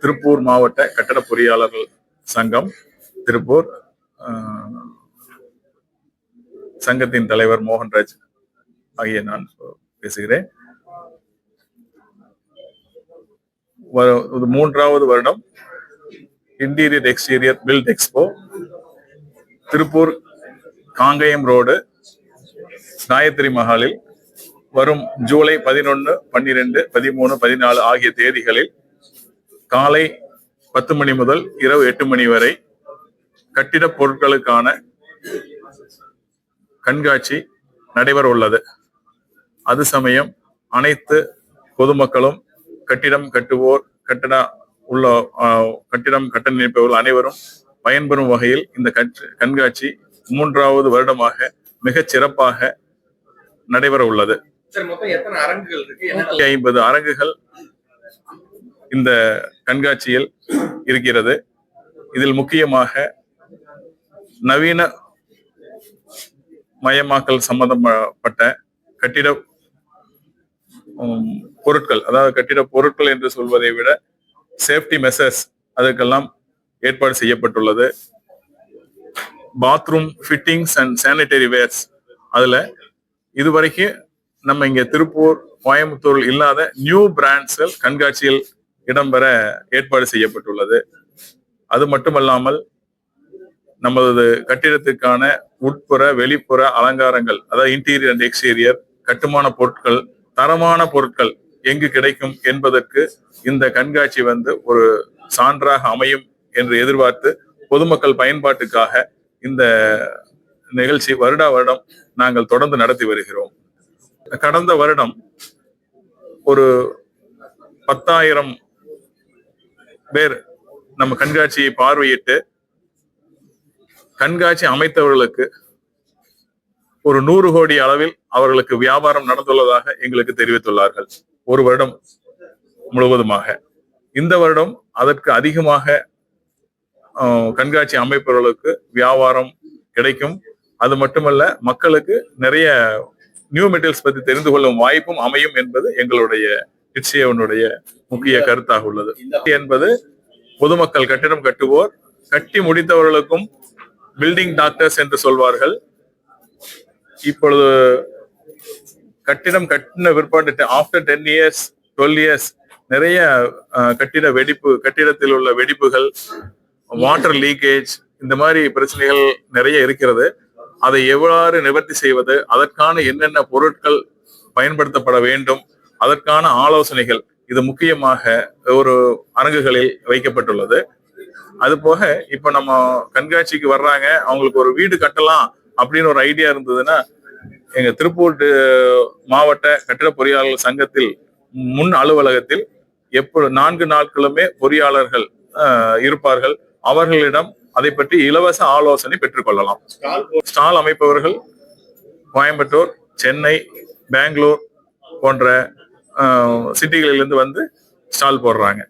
திருப்பூர் மாவட்ட கட்டட பொறியாளர்கள் சங்கம் திருப்பூர் சங்கத்தின் தலைவர் மோகன்ராஜ் ஆகிய நான் பேசுகிறேன். இது மூன்றாவது வருடம் interior exterior build expo Tiruppur Kangayam road Gayathri மஹாலில் வரும் ஜூலை பதினொன்று பன்னிரெண்டு பதிமூணு பதினாலு ஆகிய தேதிகளில் காலை பத்து மணி முதல் இரவு எட்டு மணி வரை கட்டிடப் பொருட்களுக்கான கண்காட்சி நடைபெற உள்ளது. அது சமயம் அனைத்து பொதுமக்களும் கட்டிடம் கட்டுவோர் கட்டட உள்ள ஆஹ், கட்டிடம் கட்ட நினைப்பவர்கள் அனைவரும் பயன்பெறும் வகையில் இந்த கண்காட்சி மூன்றாவது வருடமாக மிகச் சிறப்பாக நடைபெற உள்ளது. சார் மொத்தம் எத்தனை அரங்குகள் இருக்கு? ஐம்பது அரங்குகள் இந்த கண்காட்சியில் இருக்கிறது. இதில் முக்கியமாக நவீன மயமாக்கல் சம்பந்தப்பட்ட கட்டிட உம், பொருட்கள் அதாவது கட்டிட பொருட்கள் என்று சொல்வதை விட சேஃப்டி மெசர்ஸ் அதுக்கெல்லாம் ஏற்பாடு செய்யப்பட்டுள்ளது. Bathroom fittings and sanitary wares அதுல இதுவரைக்கும் நம்ம இங்க திருப்பூர் கோயம்புத்தூர் இல்லாத நியூ பிராண்ட்ஸ்கள் கண்காட்சியில் இடம்பெற ஏற்பாடு செய்யப்பட்டுள்ளது. அது மட்டுமல்லாமல் நமது கட்டிடத்துக்கான உட்புற வெளிப்புற அலங்காரங்கள் அதாவது இன்டீரியர் அண்ட் எக்ஸ்டீரியர் கட்டுமான பொருட்கள் தரமான பொருட்கள் எங்கு கிடைக்கும் என்பதற்கு இந்த கண்காட்சி வந்து ஒரு சான்றாக அமையும் என்று எதிர்பார்த்து பொதுமக்கள் பயன்பாட்டுக்காக இந்த நிகழ்ச்சி வருடா வருடம் நாங்கள் தொடர்ந்து நடத்தி வருகிறோம். கடந்த வருடம் ஒரு பத்தாயிரம் பேர் நம்ம கண்காட்சியை பார்வையிட்டு கண்காட்சி அமைத்தவர்களுக்கு ஒரு நூறு கோடி அளவில் அவர்களுக்கு வியாபாரம் நடந்துள்ளதாக எங்களுக்கு தெரிவித்துள்ளார்கள். ஒரு வருடம் முழுவதுமாக. இந்த வருடம் அதற்கு அதிகமாக ஆஹ், கண்காட்சி அமைப்பவர்களுக்கு வியாபாரம் கிடைக்கும். அது மட்டுமல்ல மக்களுக்கு நிறைய நியூ மெட்டீரியல்ஸ் பத்தி தெரிந்து கொள்ளும் வாய்ப்பும் அமையும் என்பது எங்களுடைய இட்சியவனுடைய முக்கிய கருத்தாக உள்ளது. என்பது பொதுமக்கள் கட்டிடம் கட்டுவோர் கட்டி முடித்தவர்களுக்கும் பில்டிங் டாக்டர்ஸ் என்று சொல்வார்கள். இப்பொழுது கட்டிடம் கட்டின பிற்பாடு after ten years twelve years நிறைய கட்டிட வெடிப்பு கட்டிடத்தில் உள்ள வெடிப்புகள் வாட்டர் லீக்கேஜ் இந்த மாதிரி பிரச்சனைகள் நிறைய இருக்கிறது. அதை எவ்வாறு நிவர்த்தி செய்வது அதற்கான என்னென்ன பொருட்கள் பயன்படுத்தப்பட வேண்டும் அதற்கான ஆலோசனைகள் இது முக்கியமாக ஒரு அரங்குகளில் வைக்கப்பட்டுள்ளது. அது போக இப்ப நம்ம கண்காட்சிக்கு வர்றாங்க அவங்களுக்கு ஒரு வீடு கட்டலாம் அப்படின்னு ஒரு ஐடியா இருந்ததுன்னா எங்க திருப்பூர் மாவட்ட கட்டிட பொறியாளர் சங்கத்தில் முன் அலுவலகத்தில் எப்போ நான்கு நாட்களுமே பொறியாளர்கள் ஆஹ், இருப்பார்கள். அவர்களிடம் அதை பற்றி இலவச ஆலோசனை பெற்றுக்கொள்ளலாம். ஸ்டால் அமைப்பவர்கள் கோயம்புத்தூர் சென்னை பெங்களூர் போன்ற சிட்டிகளிலிருந்து வந்து ஸ்டால் போடுறாங்க.